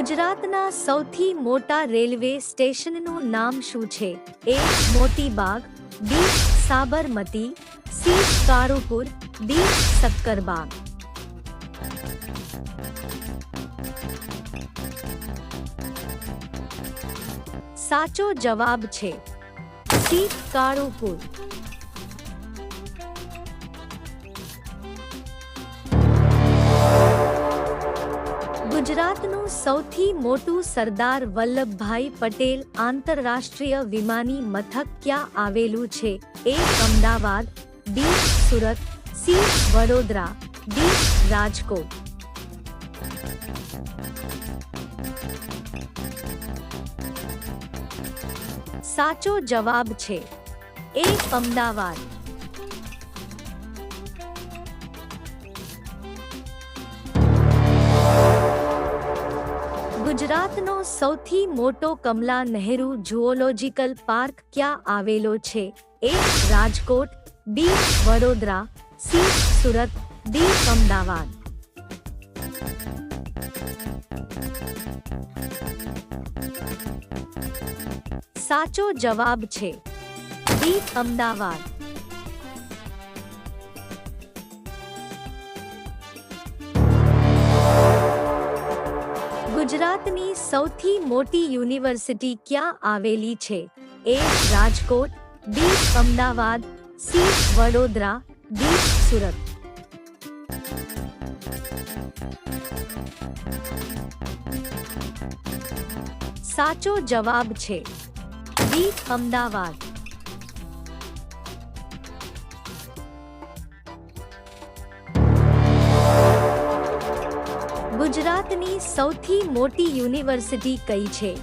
ગુજરાતના સૌથી મોટા રેલવે સ્ટેશનનું નામ શું છે? A Motibagh, B Sabarmati, C Karupur, D Sakkarbaug. સાચો જવાબ છે સી કારુપુર. ગુજરાતનું સૌથી મોટું સરદાર વલ્લભભાઈ પટેલ આંતરરાષ્ટ્રીય વિમાની મથક ક્યાં આવેલું છે? A Ahmedabad, B Surat, C Vadodara, D Rajkot. સાચો જવાબ છે એ અમદાવાદ. ગુજરાતનો સૌથી મોટો કમલા નહેરુ ઝુઓલોજીકલ પાર્ક ક્યાં આવેલો છે? A Rajkot, B Vadodara, C Surat, D Ahmedabad. સાચો જવાબ છે ડી અમદાવાદ. ગુજરાતની સૌથી મોટી યુનિવર્સિટી ક્યાં આવેલી છે? A Rajkot, B Ahmedabad, C Vadodara, D Surat. સાચો જવાબ છે ડી અમદાવાદ. ગુજરાતની સૌથી મોટી યુનિવર્સિટી કઈ છે?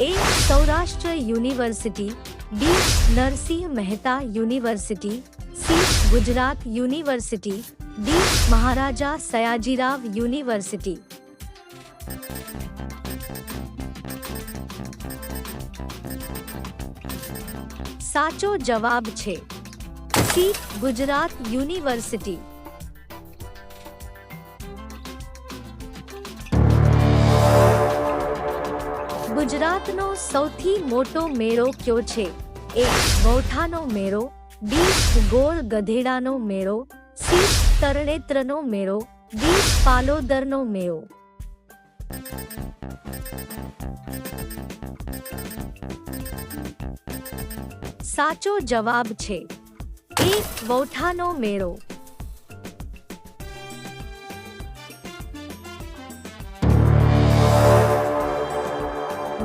A Saurashtra university B Narsinh Mehta university C Gujarat university D Maharaja Sayajirao university. સાચો જવાબ છે સી. ગુજરાત યુનિવર્સિટી. ગુજરાતનો સૌથી મોટો મેળો કયો છે? એ વૌઠાનો મેળો, બી, ગોળ ગધેડાનો મેળો, સી, તરણેત્રનો મેળો, ડી, પાલોદરનો મેળો. સાચો જવાબ છે, એ વૌઠાનો મેળો.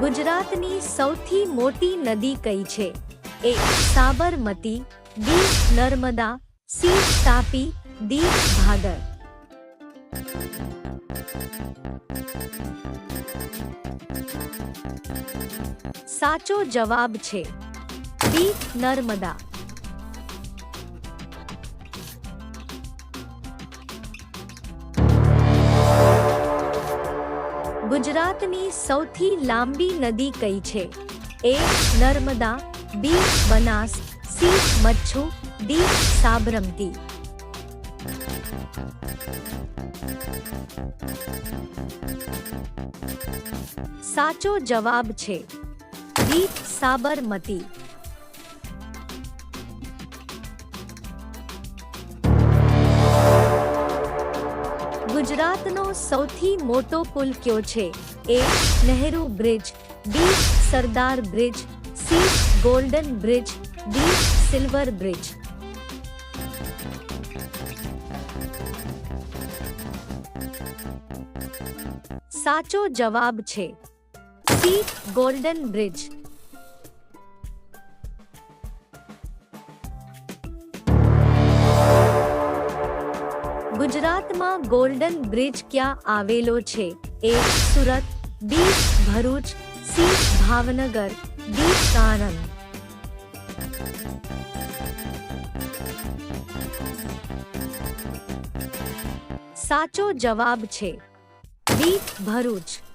ગુજરાતની સૌથી મોટી નદી કઈ છે? A Sabarmati, B Narmada, C Tapi, D Bhadar. સાચો જવાબ છે બી નર્મદા. ગુજરાતની સૌથી લાંબી નદી કઈ છે? A Narmada, B Banas, C Machhu, D Sabarmati. સાચો જવાબ છે ડી સાબરમતી. ગુજરાતનો સૌથી મોટો પુલ કયો છે? A Nehru bridge B Sardar bridge C golden bridge D silver bridge. સાચો જવાબ છે સી ગોલ્ડન બ્રિજ. ગુજરાતમાં ગોલ્ડન બ્રિજ ક્યાં આવેલો છે? A Surat B Bharuch C Bhavnagar D Sanand. સાચો જવાબ છે બી ભરૂચ.